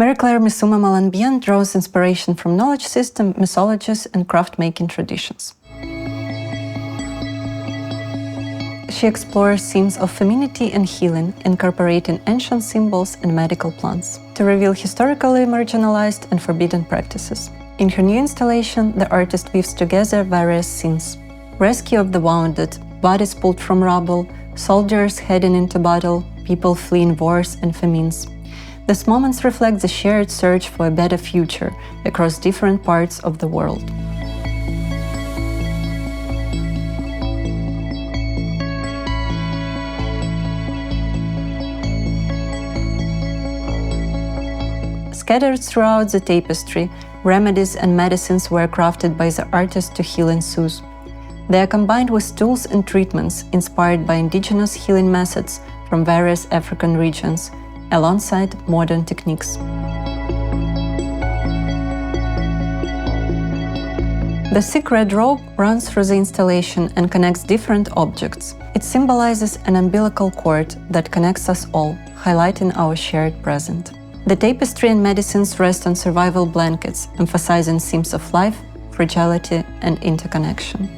Marie Claire Misuma Malanbian draws inspiration from knowledge system, mythologies, and craft making traditions. She explores themes of femininity and healing, incorporating ancient symbols and medical plants to reveal historically marginalized and forbidden practices. In her new installation, the artist weaves together various scenes rescue of the wounded, bodies pulled from rubble, soldiers heading into battle, people fleeing wars and famines. These moments reflect the shared search for a better future across different parts of the world. Scattered throughout the tapestry, remedies and medicines were crafted by the artist to heal and soothe. They are combined with tools and treatments inspired by indigenous healing methods from various African regions, alongside modern techniques. The thick red rope runs through the installation and connects different objects. It symbolizes an umbilical cord that connects us all, highlighting our shared present. The tapestry and medicines rest on survival blankets, emphasizing themes of life, fragility, and interconnection.